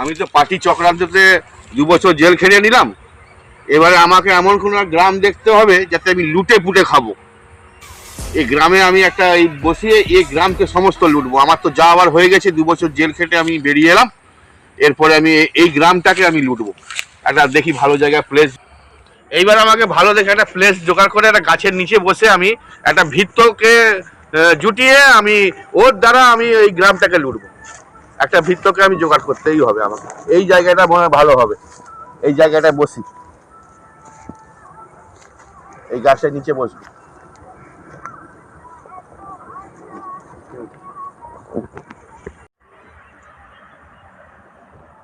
আমি তো পার্টি চক্রান্ততে দু বছর জেল খেটে নিলাম। এবারে আমাকে এমন কোনো গ্রাম দেখতে হবে যাতে আমি লুটে পুটে খাব। এই গ্রামে আমি একটা এই বসিয়ে এই গ্রামকে সমস্ত লুটবো। আমার তো যা আবার হয়ে গেছে দু বছর জেল খেটে আমি বেরিয়ে এলাম। এরপরে আমি এই- গ্রামটাকে আমি লুটবো। একটা দেখি ভালো জায়গায় প্লেস এইবার আমাকে ভালো দেখে একটা প্লেস জোগাড় করে একটা গাছের নিচে বসে আমি একটা ভিত্তকে জুটিয়ে আমি ওর দ্বারা আমি এই গ্রামটাকে লুটবো। একটা ভিত্তকে আমি জোগাড় করতেই হবে আমাকে। এই জায়গাটা মনে ভালো হবে। এই জায়গাটায় বসি। এই গাছের নিচে বসবো।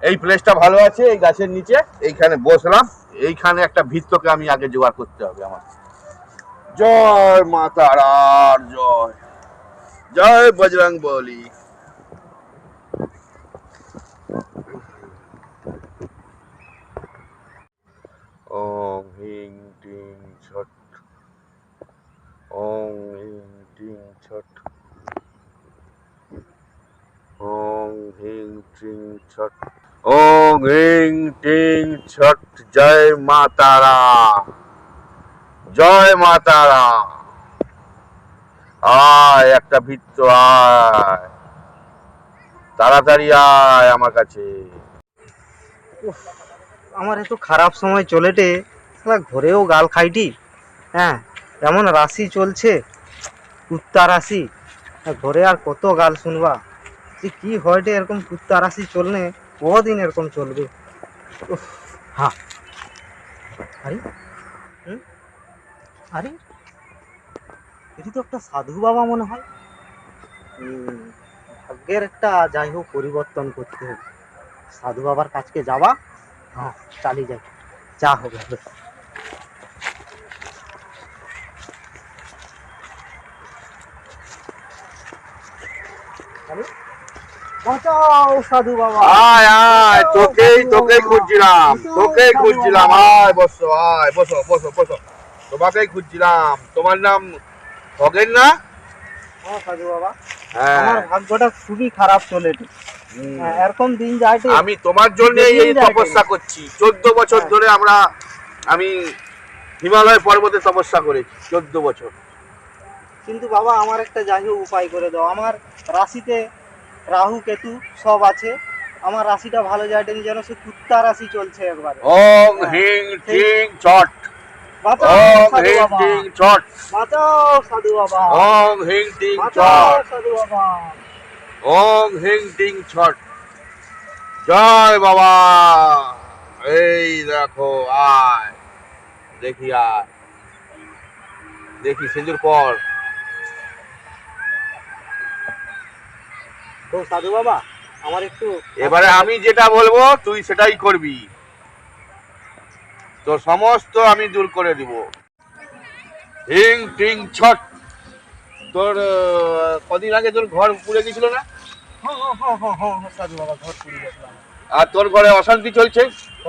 এই প্লেসটা ভালো আছে, এই গাছের নিচে। এইখানে বসলাম। এইখানে একটা ভিত্তকে আমি আগে জোগাড় করতে হবে আমার। জয় মা তারার জয়। জয় বজরং বলি। ওম হিং টিং ছট ওম হিং টিং ছট ওম হিং টিং ছট ওম হিং টিং ছট জয় মা তারা জয় মা তারা আয় একটা ভিত্ত আয়। তাড়াতাড়ি আয় আমার কাছে। উফ, আমার এত খারাপ সময় চলেটে, শালা ঘরেও গাল খাইটি। হ্যাঁ এমন রাশি চলছে, কুত্তা রাশি। ঘরে আর কত গাল শুনবা। যে কি হয়টে এরকম কুত্তা রাশি চলনে, কদিন এরকম চলবে? হ্যাঁ আরে? আরে, এটি তো একটা সাধু বাবা মনে হয়। ভাগ্যের একটা যাই হোক পরিবর্তন করতে হবে সাধু বাবার কাছকে যাওয়া হ্যাঁ চালিয়ে যাই যা হবে হবে। বাঁচাও সাধু বাবা। আয় আয় তোকেই তোকেই খুঁজছিলাম তোকেই খুঁজছিলাম। আয় বসো আয় বসো বসো বসো। তোমাকেই খুঁজছিলাম। তোমার নাম খগেন না? হ্যাঁ সাধু বাবা। হ্যাঁ। আমার ভাগ্যটা খুবই খারাপ চলে এরকম দিন যায় আমি তোমার জন্য এই তপস্যা করছি। চোদ্দ বছর হ্যাঁ। ধরে আমরা আমি হিমালয় পর্বতে তপস্যা করেছি চোদ্দ বছর। কিন্তু বাবা আমার একটা যাই হোক উপায় করে দাও। আমার রাশিতে রাহু কেতু সব আছে। আমার রাশিটা ভালো যায়নি যেন সে কুত্তা রাশি চলছে একবার। ওম হ্যাঁ। হিং টিং চট। ওম হিং বাবা। টিং চট। বাঁচাও সাধু বাবা। ওম হিং টিং চট। সাধু বাবা। ওম হিং টিং ছট। জয় বাবা। এই দেখো আয়। দেখি আয়। দেখি সিঁদুর পর। তো সাধু বাবা আমার একটু এবারে আমি যেটা বলব তুই সেটাই করবি। তোর সমস্ত আমি দূর করে দিব। হিং টিং ছট। তোর কদিন আগে তোর ঘর পুড়ে গেছিল না? সাধু বাবা ঘর পুড়ে গেছিলাম। আর তোর ঘরে অশান্তি চলছে?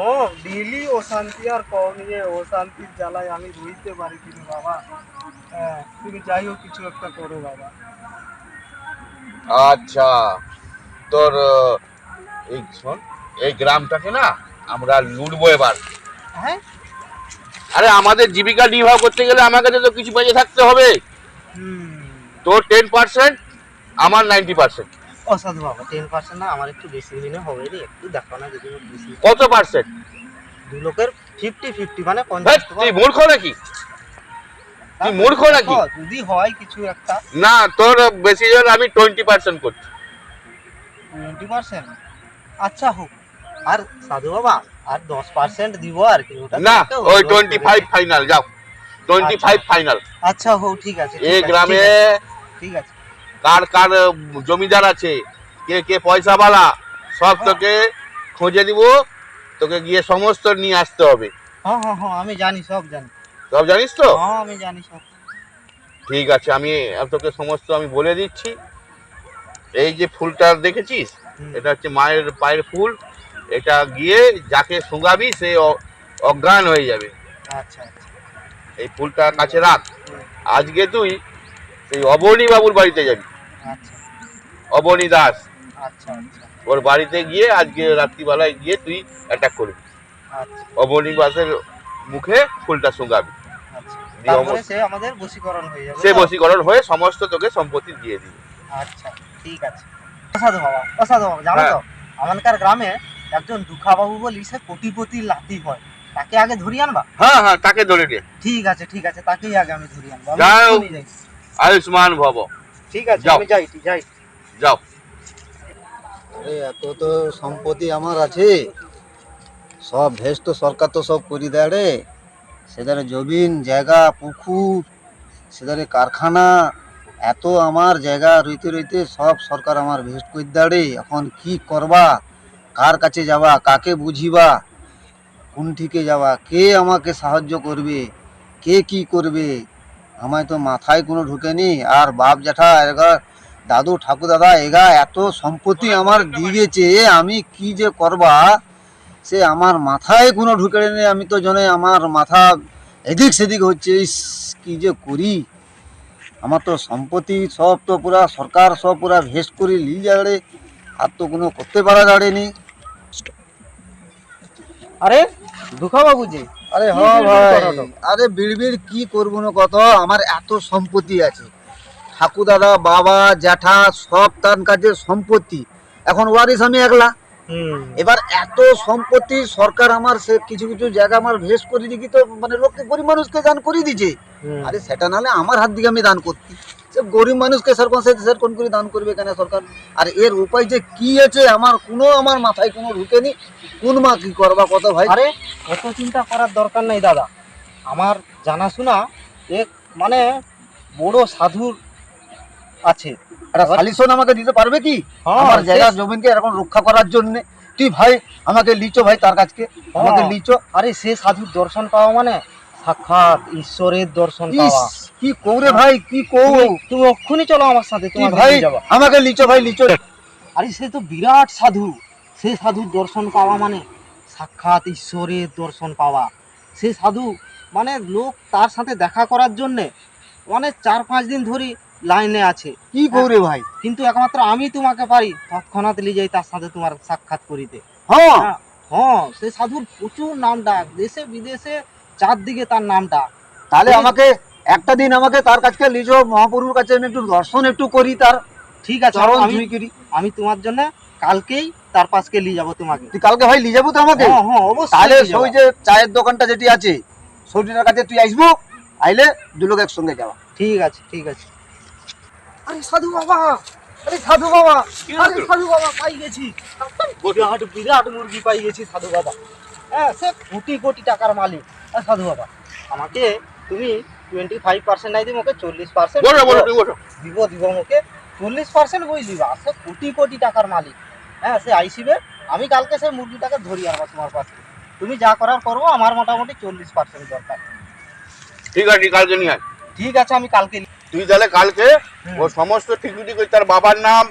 ও ডেলি অশান্তি আর কম নিয়ে অশান্তির জ্বালায় আমি বুঝতে পারি কিন্তু বাবা। হ্যাঁ তুমি যাই হোক কিছু একটা করো বাবা। আচ্ছা তোর এই শোন এই গ্রামটাকে না আমরা লুটবো এবার। হ্যাঁ? আরে আমাদের জীবিকা নির্বাহ করতে গেলে আমাকে তো কিছু বেঁচে থাকতে হবে। তোর টেন পার্সেন্ট আমার নাইনটি পার্সেন্ট ও সাধু বাবা টেন পার্সেন্ট না আমার একটু বেশি দিনে হবে রে একটু দেখো না যদি বেশি। কত পার্সেন্ট দু লোকের ফিফটি ফিফটি মানে পঞ্চাশ তুই মূর্খ নাকি? তুই মূর্খ নাকি? যদি হয় কিছু একটা। না তোর বেশি জন্য আমি টোয়েন্টি পার্সেন্ট করছি। টোয়েন্টি পার্সেন্ট আচ্ছা হোক আর সাধু বাবা আর দশ পার্সেন্ট দিব আর কি না ওই টোয়েন্টি ফাইভ ফাইনাল যাও। টোয়েন্টি ফাইভ ফাইনাল আচ্ছা হোক ঠিক আছে এই গ্রামে ঠিক আছে। কার কার জমিদার আছে কে কে পয়সাওয়ালা সব হ্যাঁ। তোকে খুঁজে দিব তোকে গিয়ে সমস্ত নিয়ে আসতে হবে। হ্যাঁ হ্যাঁ হ্যাঁ আমি জানি সব জানি। সব জানিস তো? হ্যাঁ আমি জানি সব। ঠিক আছে আমি তোকে সমস্ত আমি বলে দিচ্ছি। এই যে ফুলটা দেখেছিস? এটা হচ্ছে মায়ের পায়ের ফুল। এটা গিয়ে যাকে শুঙাবি সে অজ্ঞান হয়ে যাবে। আচ্ছা আচ্ছা। এই ফুলটা কাছে রাখ। আজকে তুই এই অবনী বাবুর বাড়িতে যাবি। আচ্ছা। অবনী দাস। আচ্ছা আচ্ছা। ওর বাড়িতে গিয়ে আজকে রাত্রিবেলায় গিয়ে তুই অ্যাটাক করবি। অবনী বাসের মুখে ফুলটা শুঙ্গাবি অবশ্য- সে বশীকরণ হয়ে সমস্ত তোকে সম্পত্তি দিয়ে দিবে। আচ্ছা ঠিক আছে। অসাধু বাবা অসাধু বাবা জানো হ্যাঁ। তো আমানকার গ্রামে একজন দুঃখাবাবু বলি সে কোটিপতি লাতি হয়। তাকে আগে ধরি আনবা? হ্যাঁ হ্যাঁ তাকে ধরে নে ঠিক আছে ঠিক আছে তাকেই আগে আমি ধরি আনব। আয়ুষ্মান ভব। ঠিক আছে যাও। আমি যাই যাই যাও। আরে এত তো সম্পত্তি আমার আছে। সব ভেস তো সরকার তো সব করে দেয় রে। সেদারে জমিন জায়গা পুকুর সেদারে কারখানা এত আমার জায়গা রইতে রইতে সব সরকার আমার ভেস্ট করে দেয় রে। এখন কি করবা? কার কাছে যাবা? কাকে বুঝিবা? কোন ঠিকে যাবা? কে আমাকে সাহায্য করবে? কে কি করবে? আমায় তো মাথায় কোনো ঢুকেনি। আর বাপ জ্যাঠা এগা দাদু, ঠাকুর দাদা, এগা এত সম্পত্তি আমার দিয়েছে আমি কি যে করবা? সে আমার মাথায় কোনো ঢুকে নেই আমি তো জনে আমার মাথা এদিক সেদিক হচ্ছে, ইস, কি যে করি? আমার তো সম্পত্তি সব তো পুরা সরকার সব পুরা ভেস্ট করে লি যাড়ে আর তো কোনো করতে পারা যাড়েনি আরে, দুঃখাবাবু জি আরে হ্যাঁ ভাই। আরে বিড়বিড় কি করব না কত? আমার এত সম্পত্তি আছে। ঠাকুর দাদা বাবা জ্যাঠা সব তার কাছে সম্পত্তি। এখন ওয়ারিস আমি একলা। হুম। এবার এত সম্পত্তি সরকার আমার সে কিছু কিছু জায়গা আমার ভেস করে দিকে তো মানে লোককে গরিব মানুষকে দান করে দিছে হুম। আরে সেটা নাহলে আমার হাত দিকে আমি দান করতি। সে গরিব মানুষকে সরকার সে সেরকম করে দান করবে কেন সরকার? আর এর উপায় যে কি আছে আমার কোনো আমার মাথায় কোনো ঢুকেনি। কোন মা কি করবা কত ভাই? আরে অত চিন্তা করার দরকার নেই দাদা। আমার জানাশোনা এক মানে বড় সাধুর আছে। একটা সালিশন আমাকে দিতে পারবে কি? হ্যাঁ, আমার জায়গা জমিনকে এরকম রক্ষা করার জন্য। তুই ভাই আমাকে লিচো ভাই তার কাছকে আমাকে হ্যাঁ। লিচো। আরে সে সাধুর দর্শন পাওয়া মানে সাক্ষাৎ ঈশ্বরের দর্শন পাওয়া। কি কৌরে ভাই কি কৌ তুমি- অক্ষুনি চলো আমার সাথে তোমার ভাই? আমাকে লিচো ভাই লিচো আরে সে তো বিরাট সাধু। সে সাধুর দর্শন পাওয়া মানে সাক্ষাৎ ঈশ্বরের দর্শন পাওয়া। সে সাধু মানে লোক তার সাথে দেখা করার জন্যে মানে চার পাঁচ দিন ধরে লাইনে আছে। কি কৌরে ভাই? কিন্তু একমাত্র আমি তোমাকে পারি তৎক্ষণাৎ নিয়ে যাই তার সাথে তোমার সাক্ষাৎ করিতে। হ্যাঁ। হ্যাঁ, হ্যাঁ সে সাধুর প্রচুর নাম ডাক। দেশে বিদেশে চারদিকে তার নামটা। তাহলে আমাকে একটা দিন আমাকে তার কাছে লিচো মহাপুরুর কাছে আমি একটু দর্শন একটু করি তার। ঠিক আছে আমি করি। আমি তোমার জন্য কালকেই তার পাশকে নিয়ে যাব তোমাকে। তুই কালকে ভাই লিয়ে যাব তো আমাকে? হ্যাঁ হ্যাঁ অবশ্যই তাহলে ওই যে চায়ের দোকানটা যেটি আছে সৌটিটার কাছে তুই আসব আইলে দু লোক একসঙ্গে যাওয়া। ঠিক আছে ঠিক আছে। আরে সাধু বাবা আরে সাধু বাবা আরে সাধু বাবা পাই গেছি। বিরাট বিরাট মুরগি পাই গেছি সাধু বাবা। হ্যাঁ সে কোটি কোটি টাকার মালিক। সাধু বাবা। আমাকে তুমি টোয়েন্টি ফাইভ পার্সেন্ট নাই দিব ওকে চল্লিশ পার্সেন্ট দিব দিব ওকে চল্লিশ পার্সেন্ট বই দিবা। সে কোটি কোটি টাকার মালিক। হ্যাঁ সে আইসিবে। আমি কালকে সেই মুরগিটাকে ধরি আনব তোমার পাশে। তুমি যা করার করব আমার মোটামুটি চল্লিশ পার্সেন্ট দরকার। ঠিক আছে কালকে নিয়ে আয়। ঠিক আছে আমি কালকে তুই তাহলে কালকে ও সমস্ত ঠিকুটি করে তার বাবার নাম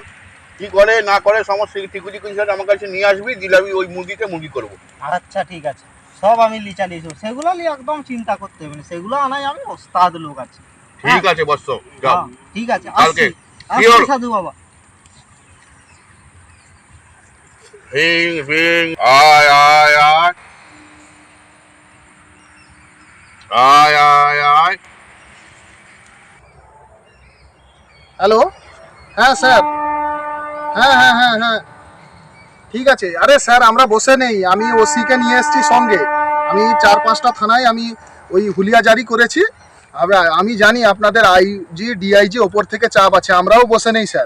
কি করে না করে সমস্ত ঠিকুটি করে আমার কাছে নিয়ে আসবি দিলে আমি ওই মুরগিকে মুরগি করব। আচ্ছা ঠিক আছে। সব আমি লিচা লিয়েছি সেগুলো নিয়ে একদম চিন্তা করতে হবে না। সেগুলো আনাই আমি ওস্তাদ লোক আছে। ঠিক আছে যাও হ্যাঁ, ঠিক আছে। কালকে। আসছি আসছি সাধু বাবা। হিং হিং আয় আয় আয়। আয় আয় আয়। হ্যালো? হ্যাঁ স্যার। হ্যাঁ হ্যাঁ হ্যাঁ হ্যাঁ। ঠিক আছে। আরে স্যার আমরা বসে নেই। আমি ওসিকে নিয়ে এসেছি সঙ্গে। আমি চার পাঁচটা থানায় আমি ওই হুলিয়া জারি করেছি। আমরা- আমি জানি আপনাদের আইজি ডিআইজি ওপর থেকে চাপ আছে। আমরাও বসে নেই স্যার।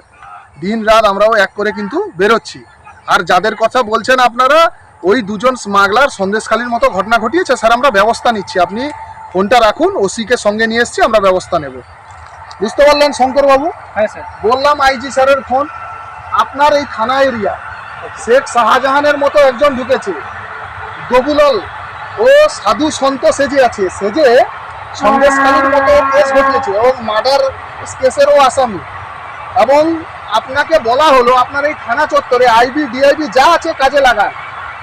দিন রাত আমরাও এক করে কিন্তু বেরোচ্ছি। আর যাদের কথা বলছেন আপনারা ওই দুজন স্মাগলার সন্দেশখালির মতো ঘটনা ঘটিয়েছে স্যার আমরা ব্যবস্থা নিচ্ছি। আপনি ফোনটা রাখুন ওসিকে সঙ্গে নিয়ে এসেছি আমরা ব্যবস্থা নেব। বুঝতে পারলেন শঙ্করবাবু? হ্যাঁ স্যার। বললাম আইজি স্যারের ফোন। আপনার এই থানা এরিয়া শেখ শাহজাহানের মতো একজন ঢুকেছে। গবুলল ও সাধু সন্ত সেজে আছে। সেজে সন্দেশখালীর মতো কেস ঘটিয়েছে এবং মার্ডার কেসেরও আসামি। এবং আপনাকে বলা হলো আপনার এই থানা চত্বরে আইবি ডিআইবি যা আছে কাজে লাগান।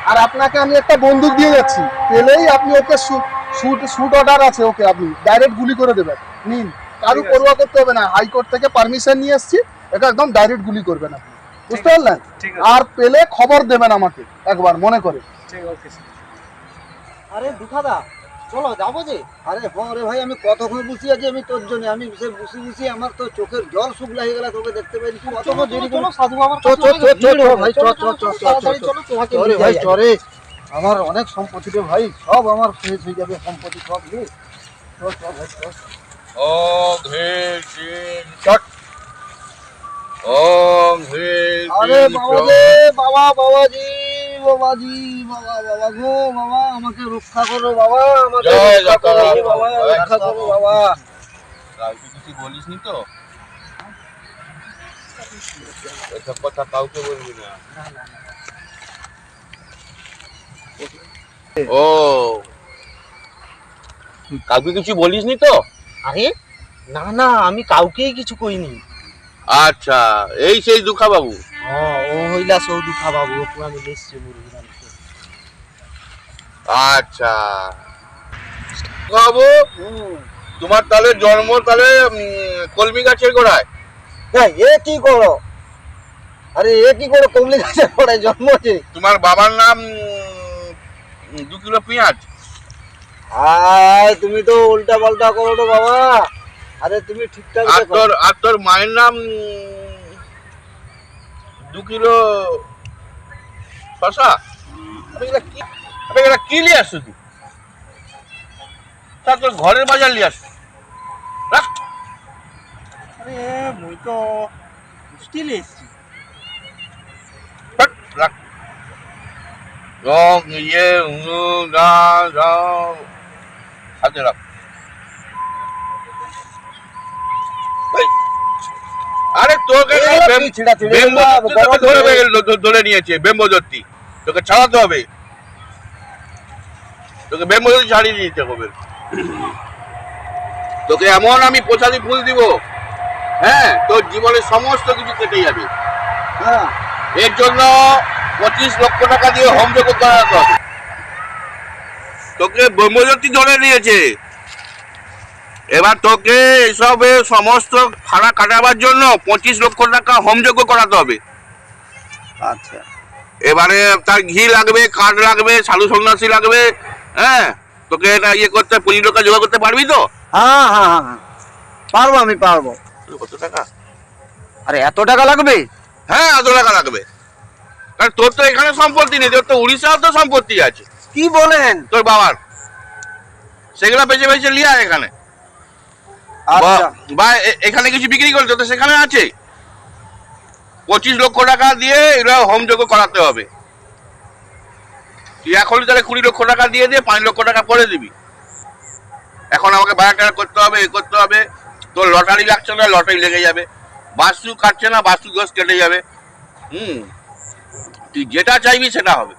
আর আপনাকে আমি একটা বন্দুক দিয়ে যাচ্ছি। পেলেই আপনি ওকে শুট শুট অর্ডার আছে ওকে আপনি। ডাইরেক্ট গুলি করে দেবেন। নিন। কারু পড়ুয়া করতে হবে না। হাইকোর্ট থেকে পারমিশন নিয়ে এসেছি। এটা একদম ডাইরেক্ট গুলি করবেন আপনি। বুঝতে পারলেন? ঠিক আর পেলে খবর দেবেন আমাকে একবার মনে করে। ঠিক ওকে আরে দুখাদা চলো যাব যে। আরে রে ভাই আমি কতক্ষণ বসে আছি আমি তোর জন্য? আমি বসে বসে আমার তো চোখের জল শুকলা হয়ে গেল তোকে দেখতে পাইনি কতক্ষণ দেরি করে সাধু বাবার চ চ চ চ ভাই চ চ চ চ তাড়াতাড়ি চলো তোমাকে চলে নিয়ে ভাই চরে আমার অনেক সম্পত্তি রে ভাই সব আমার শেষ হয়ে যাবে সম্পত্তি সব রে চ চ ভাই চট। ওম আরে বাবা রে বাবা বাবাজি বাবাজি বাবা বাবা গো বাবা আমাকে রক্ষা করো বাবা আমাকে রক্ষা করো বাবা রক্ষা করো বাবা। কাউকে কিছু বলিস তো? এসব কথা কাউকে বলবি না। ও। কাউকে কিছু বলিস নি তো? আরে না না আমি কাউকেই কিছু কইনি। আচ্ছা এই সেই দুঃখা বাবু হ্যাঁ ও হইলা ওকে আমি লিখছি আচ্ছা। বাবু তোমার তাহলে জন্ম তাহলে কলমি গাছের গোড়ায়। হ্যাঁ এ কি করো? আরে এ কি করো? কমলি গাছে পড়ে জন্মছে তোমার বাবার নাম দু কিলো পেঁয়াজ। আয় তুমি তো উল্টা পাল্টা করো তো বাবা। আরে তুমি ঠিকঠাক আর তোর আর তোর মায়ের নাম দু কিলো শশা কি আবে কি নিয়ে আসছো তুই? তা তোর ঘরের বাজার নিয়ে আসছো। রাখ। আরে মুই তো রাখ, রাখ। রং ইয়ে না রং। হাতে রাখ। আরে তোকে ধরে নিয়েছে বেম্বদত্তি তোকে ছাড়াতে হবে। তোকে বেম্বদত্তি ছাড়িয়ে দিতে হবে। তোকে এমন আমি পোছালি ফুল দিব হ্যাঁ তোর জীবনের সমস্ত কিছু কেটে যাবে। হ্যাঁ। এর জন্য পঁচিশ লক্ষ টাকা দিয়ে হোম যোগ করাতে হবে। তোকে ব্রহ্মজ্যোতি ধরে নিয়েছে। এবার তোকে এসবে সমস্ত ফাড়া কাটাবার জন্য পঁচিশ লক্ষ টাকা হোমযোগ্য করাতে হবে। আচ্ছা। এবারে তার ঘি লাগবে কাঠ লাগবে সাধু সন্ন্যাসী লাগবে হ্যাঁ? তোকে এটা ইয়ে করতে পুঁজি টাকা জোগাড় করতে পারবি তো? হ্যাঁ হ্যাঁ হ্যাঁ হ্যাঁ। পারব আমি পারব। কত টাকা? আরে এত টাকা লাগবে? হ্যাঁ এত টাকা লাগবে। কারণ তোর তো এখানে সম্পত্তি নেই তোর তো উড়িষ্যাও তো সম্পত্তি আছে। কি বলেন? তোর বাবার। সেগুলো বেঁচে বেঁচে লিয়া এখানে। বা- বা এখানে কিছু বিক্রি করছ তো সেখানে আছে? পঁচিশ লক্ষ টাকা দিয়ে এগুলো হোমযোগ্য করাতে হবে। তুই এখন তাহলে কুড়ি লক্ষ টাকা দিয়ে দিয়ে পাঁচ লক্ষ টাকা পরে দিবি। এখন আমাকে বাজার টাকা করতে হবে এ করতে হবে। তোর লটারি লাগছে না লটারি লেগে যাবে। বাস্তু কাটছে না বাস্তু দোষ কেটে যাবে। হুম। তুই যেটা চাইবি সেটা হবে।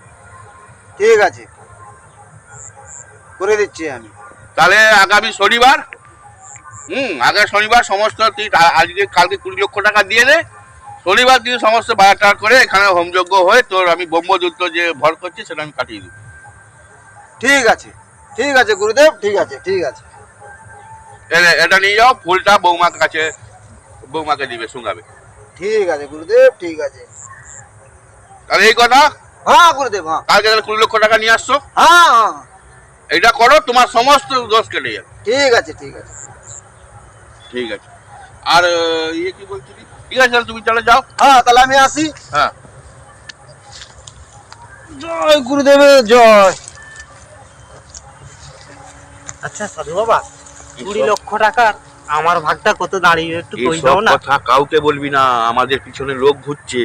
ঠিক আছে। করে দিচ্ছি আমি। তাহলে আগামী শনিবার হুম। আগামী শনিবার সমস্ত আজকে কালকে কুড়ি লক্ষ টাকা দিয়ে দে শনিবার দিয়ে সমস্ত বাজার টাজার করে এখানে হোমযোগ্য হয়ে তোর আমি ব্রহ্মযুদ্ধ যে ভর করছি সেটা আমি কাটিয়ে দিই ঠিক আছে ঠিক আছে গুরুদেব ঠিক আছে ঠিক আছে। এটা নিয়ে যাও ফুলটা বৌমার কাছে বৌমাকে দিবে শুঙ্গাবে ঠিক আছে গুরুদেব ঠিক আছে। তাহলে এই কথা? হ্যাঁ গুরুদেব হ্যাঁ। কালকে তাহলে কুড়ি লক্ষ টাকা নিয়ে আসছো? হ্যাঁ হ্যাঁ। এটা করো তোমার সমস্ত দোষ কেটে যাবে। ঠিক আছে ঠিক আছে। ঠিক আছে। আর ইয়ে কি বলছিলি? ঠিক আছে তাহলে তুমি চলে যাও। হ্যাঁ তাহলে আমি আসি। হ্যাঁ। জয় গুরুদেবের জয়। আচ্ছা সাধু বাবা কুড়ি লক্ষ টাকার আমার ভাগটা কত? দাঁড়িয়ে একটু কই দাও না। কথা কাউকে বলবি না আমাদের পিছনে লোক ঘুরছে।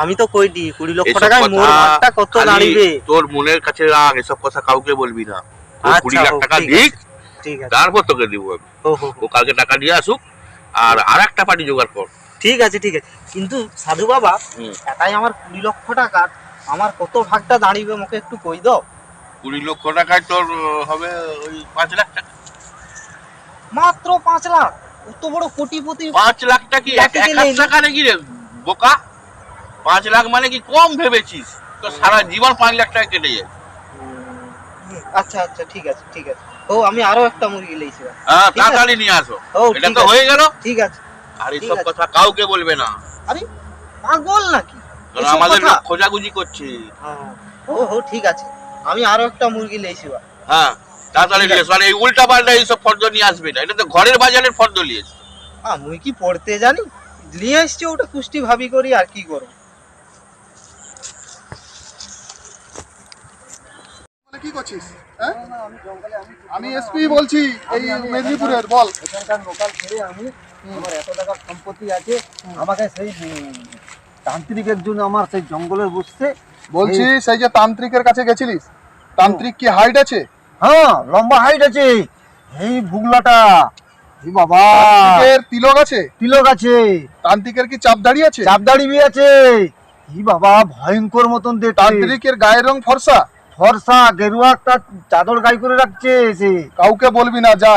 আমি তো কই দি কুড়ি লক্ষ টাকায় মোর ভাগটা কত দাঁড়িবে? তোর মনের কাছে রাখ এসব কথা কাউকে বলবি না। আচ্ছা, কুড়ি লাখ টাকা দিক ঠিক আছে। তারপর তোকে দিব আমি। ও কালকে টাকা দিয়ে আসুক আর আর একটা পার্টি জোগাড় কর। ঠিক আছে ঠিক আছে। কিন্তু সাধু বাবা। এটাই আমার কুড়ি লক্ষ টাকার আমার কত ভাগটা দাঁড়িবে আমাকে একটু কই দাও। কুড়ি লক্ষ টাকায় তোর হবে ওই পাঁচ লাখ টাকা। মাত্র পাঁচ লাখ। কত বড় কোটিপতি। পাঁচ লাখ টাকা কি? এক টাকা নাকি রে বোকা? পাঁচ লাখ মানে কি কম ভেবেছিস? তো সারা জীবন পাঁচ লাখ টাকা কেটে যায়। আচ্ছা আচ্ছা ঠিক আছে ঠিক আছে। ও আমি আরও একটা মুরগি লেইছি হ্যাঁ তাড়াতাড়ি নিয়ে আসো। এটা তো হয়ে গেল? ঠিক আছে। আর এইসব কথা কাউকে বলবে না। আরে পাগল নাকি? আমাদের খোঁজাখুঁজি করছে। হ্যাঁ। ও হো ঠিক আছে। আমি আরও একটা মুরগি বা হ্যাঁ তাড়াতাড়ি নিয়ে। আর এই উল্টা পাল্টা এইসব ফর্দ নিয়ে আসবে না। এটা তো ঘরের বাজারের ফর্দ নিয়ে এসো। মুই কি পড়তে জানি? নিয়ে এসছি ওটা কুষ্টি ভাবি করি আর কি করব? কি করছিস? হ্যাঁ? আমি এসপি বলছি এই মেদিনীপুরের বল। এখানকার লোকাল ছেড়ে আমি আমার এত টাকার সম্পত্তি আছে আমাকে সেই তান্ত্রিকের জন্য আমার সেই জঙ্গলে বসতে বলছি সেই যে তান্ত্রিকের কাছে গেছিলিস তান্ত্রিক কি হাইট আছে? হ্যাঁ লম্বা হাইট আছে। এই ভুগলাটা বাবা। তান্ত্রিকের তিলক আছে? তিলক আছে। তান্ত্রিকের কি চাপ দাঁড়িয়ে আছে? চাপদাড়ি বি আছে। এই বাবা ভয়ঙ্কর মতন দেখতে। তান্ত্রিকের গায়ের রং ফর্সা? ফর্সা গেরুয়া একটা চাদর গাই করে রাখছে সে। কাউকে বলবি না যা।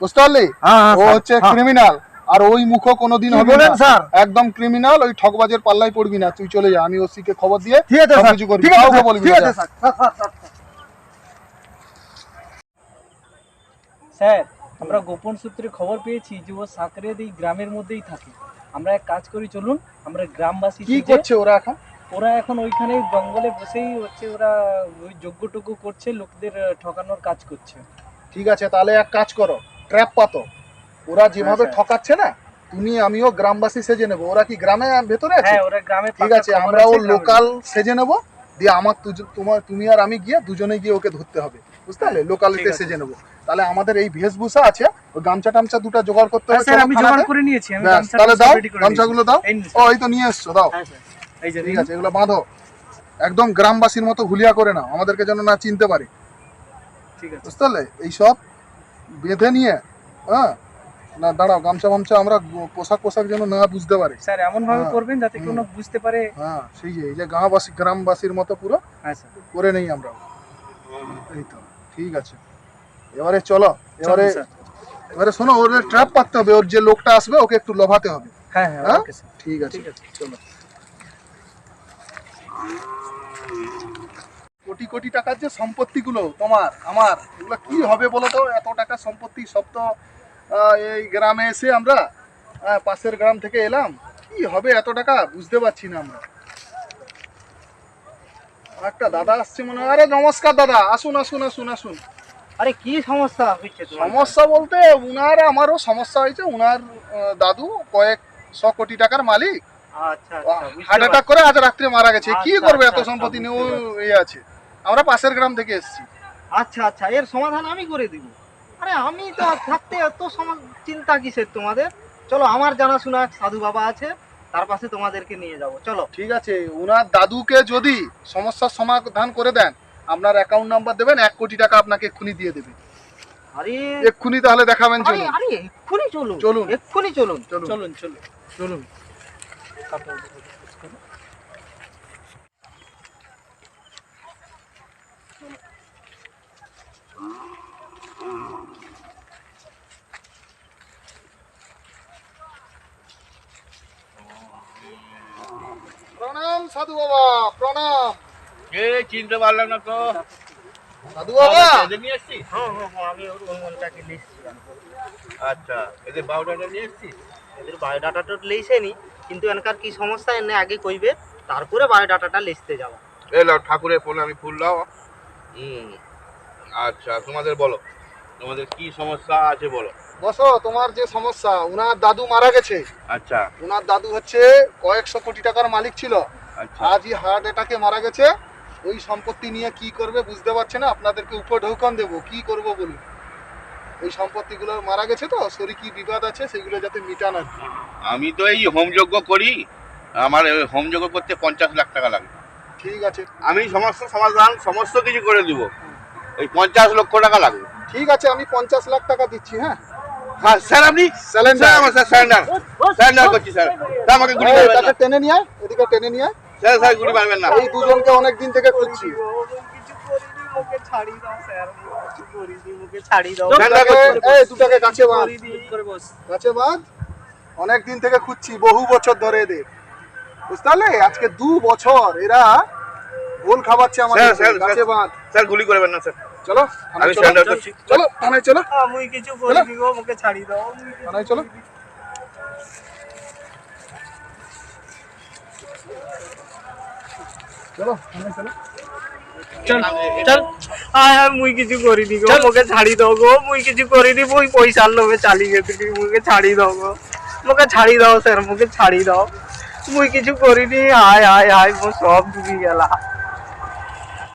বুঝতে পারলি? হ্যাঁ হ্যাঁ, ও হচ্ছে হ্যাঁ। ক্রিমিনাল আর ওই মুখো কোনোদিন হবে না। স্যার? একদম ক্রিমিনাল ওই ঠকবাজের পাল্লায় পড়বি না। তুই চলে যা আমি ওসিকে খবর দিয়ে ঠিক আছে স্যার। কিছু করবি। কাউকে বলবি ঠিক না, আছে sir. Sir, sir, sir, sir. Sir আমরা গোপন সূত্রে খবর পেয়েছি যে ও সাকরেদ এই গ্রামের মধ্যেই থাকে। আমরা এক কাজ করি চলুন আমরা গ্রামবাসী কি করছে ওরা এখন? ওরা এখন ওইখানে জঙ্গলে বসেই হচ্ছে ওরা ওই যজ্ঞ টজ্ঞ করছে লোকদের ঠকানোর কাজ করছে। ঠিক আছে তাহলে এক কাজ করো ট্র্যাপ পাতো। ওরা যেভাবে ঠকাচ্ছে না তুমি আমিও গ্রামবাসী সেজে নেব। ওরা কি গ্রামে ভেতরে আছে? হ্যাঁ ওরা গ্রামে ঠিক আছে খবর আমরাও লোকাল সেজে নেব দিয়ে আমার তোমার তুমি আর আমি গিয়ে দুজনে গিয়ে ওকে ধরতে হবে। বুঝতে পারলে? লোকালিতে সেজে নেব। তাহলে আমাদের এই বেশভূষা আছে ওই গামছা টামছা দুটো জোগাড় করতে হ্যাঁ হবে আমি জোগাড় করে নিয়েছি তাহলে দাও গামছাগুলো দাও। ও এই তো নিয়ে এসছো দাও। হ্যাঁ এই যে ঠিক আছে এগুলো বাঁধো। একদম গ্রামবাসীর মতো হুলিয়া করে নাও আমাদেরকে যেন না চিনতে পারে। ঠিক আছে। বুঝতে পারলে? এইসব বেঁধে নিয়ে হ্যাঁ? না দাঁড়াও গামছা ফামছা আমরা পোশাক পোশাক যেন না বুঝতে পারে। স্যার এমন ভাবে হ্যাঁ। করবেন যাতে কেউ না বুঝতে পারে। হ্যাঁ সেই যে এই যে গাঁবাসী গ্রামবাসীর মতো পুরো হ্যাঁ স্যার। করে নেই আমরা। এই তো ঠিক আছে। এবারে চলো এবারে এবারে শোনো ওর ট্র্যাপ পাততে হবে ওর যে লোকটা আসবে ওকে একটু লভাতে হবে। হ্যাঁ হ্যাঁ হ্যাঁ? ঠিক আছে। ঠিক আছে চলো কোটি কোটি টাকার যে সম্পত্তিগুলো তোমার আমার এগুলো কি হবে বলো তো? এত টাকা সম্পত্তি সব তো এই গ্রামে এসে আমরা পাশের গ্রাম থেকে এলাম। কি হবে এত টাকা? বুঝতে পারছি না আমরা। একটা দাদা আসছে মনে হয়। আরে নমস্কার দাদা আসুন আসুন আসুন আসুন। আরে কি সমস্যা হচ্ছে সমস্যা বলতে উনার আমারও সমস্যা হয়েছে। উনার দাদু কয়েক শ কোটি টাকার মালিক। হার্ট অ্যাটাক করে আজ রাত্রে মারা গেছে। কি আচ্ছা, করবে এত আচ্ছা, সম্পত্তি নিয়ে? ও ইয়ে আছে। আমরা পাশের গ্রাম থেকে এসেছি। আচ্ছা আচ্ছা এর সমাধান আমি করে দিব। আরে আমি তো আর থাকতে এত চিন্তা কিসের তোমাদের? চলো আমার জানাশোনা সাধু বাবা আছে তার পাশে তোমাদেরকে নিয়ে যাব। চলো। ঠিক আছে উনার দাদুকে যদি সমস্যার সমাধান করে দেন আপনার অ্যাকাউন্ট নাম্বার দেবেন এক কোটি টাকা আপনাকে এক্ষুনি দিয়ে দেবে। আরে এক্ষুনি তাহলে দেখাবেন চলুন। আরে এক্ষুনি চলুন। চলুন। এক্ষুনি চলুন। চলুন। চলুন চলুন। চলুন। প্রণাম সাধু বাবা প্রণাম। এ চিনতে পারলাম না তো। সাধু বাবা। এদের নিয়ে এসছি? হ্যাঁ হ্যাঁ হ্যাঁ আমি ওর ওইখানটাকে লিখছিলাম আচ্ছা এদের বারোটাটা নিয়ে এসছি এদের বায়োডাটাটা লিখেনি কিন্তু এনকার কি সমস্যা? এনে আগে কইবে তারপরে বায়োডাটাটা লিখতে যাওয়া। এই লাও ঠাকুরের ফোনে আমি ফুল দাও। হুম। আচ্ছা তোমাদের বলো তোমাদের কি সমস্যা আছে বলো। বসো তোমার যে সমস্যা উনার দাদু মারা গেছে। আচ্ছা। উনার দাদু হচ্ছে কয়েকশো কোটি টাকার মালিক ছিল। আচ্ছা। আজই হার্ট অ্যাটাকে মারা গেছে। ওই সম্পত্তি নিয়ে কি করবে বুঝতে পারছে না। আপনাদেরকে উপঢৌকন দেবো। কি করব বলুন? ওই সম্পত্তিগুলো মারা গেছে তো শরীর কি বিবাদ আছে সেগুলো যাতে মিটান আর কি। আমি তো এই হোমযজ্ঞ করি আমার এই হোমযজ্ঞ করতে পঞ্চাশ লাখ টাকা লাগে ঠিক আছে। আমি সমস্ত সমাধান সমস্ত কিছু করে দিব। ওই পঞ্চাশ লক্ষ টাকা লাগবে। ঠিক আছে আমি পঞ্চাশ লাখ টাকা দিচ্ছি হ্যাঁ? হ্যাঁ স্যার আপনি। স্যার আমার স্যার স্যারেন্ডার স্যারেন্ডার করছি স্যার। স্যার আমাকে গুলি মারবেন না। টেনে নিয়ে এদিকে টেনে নিয়ে আয়। স্যার স্যার গুলি মারবেন না। এই দুজনকে অনেক দিন থেকে খুঁজছি। মুখে ছাড়ি দাও স্যার। কিছু করিনি মুখে ছাড়ি দাও। এই দুটাকে কাছে বাঁধ। করে বস। কাছে বাঁধ। অনেক দিন থেকে খুঁজছি বহু বছর ধরে এদের। বুঝতে আজকে দু বছর এরা গোল খাওয়াচ্ছে আমাদের কাছে বাঁধ। স্যার গুলি করবেন না স্যার। চলো আমি চলো। করছি। চলো থানায় চলো। আমি কিছু করিনি গো মুখে ছাড়ি দাও। থানায় চলো। চলো থানায় চলো। চল চল। আয় মুই কিছু করিনি গো। মোকে ছাড়ি দাও গো মুই কিছু করিনি মুই পয়সার লোভে চালি গেছি মুকে ছাড়ি দাও গো। মোকে ছাড়ি দাও স্যার মোকে ছাড়ি দাও। মুই কিছু করিনি আয় আয় আয় মো সব ডুবি গেলা।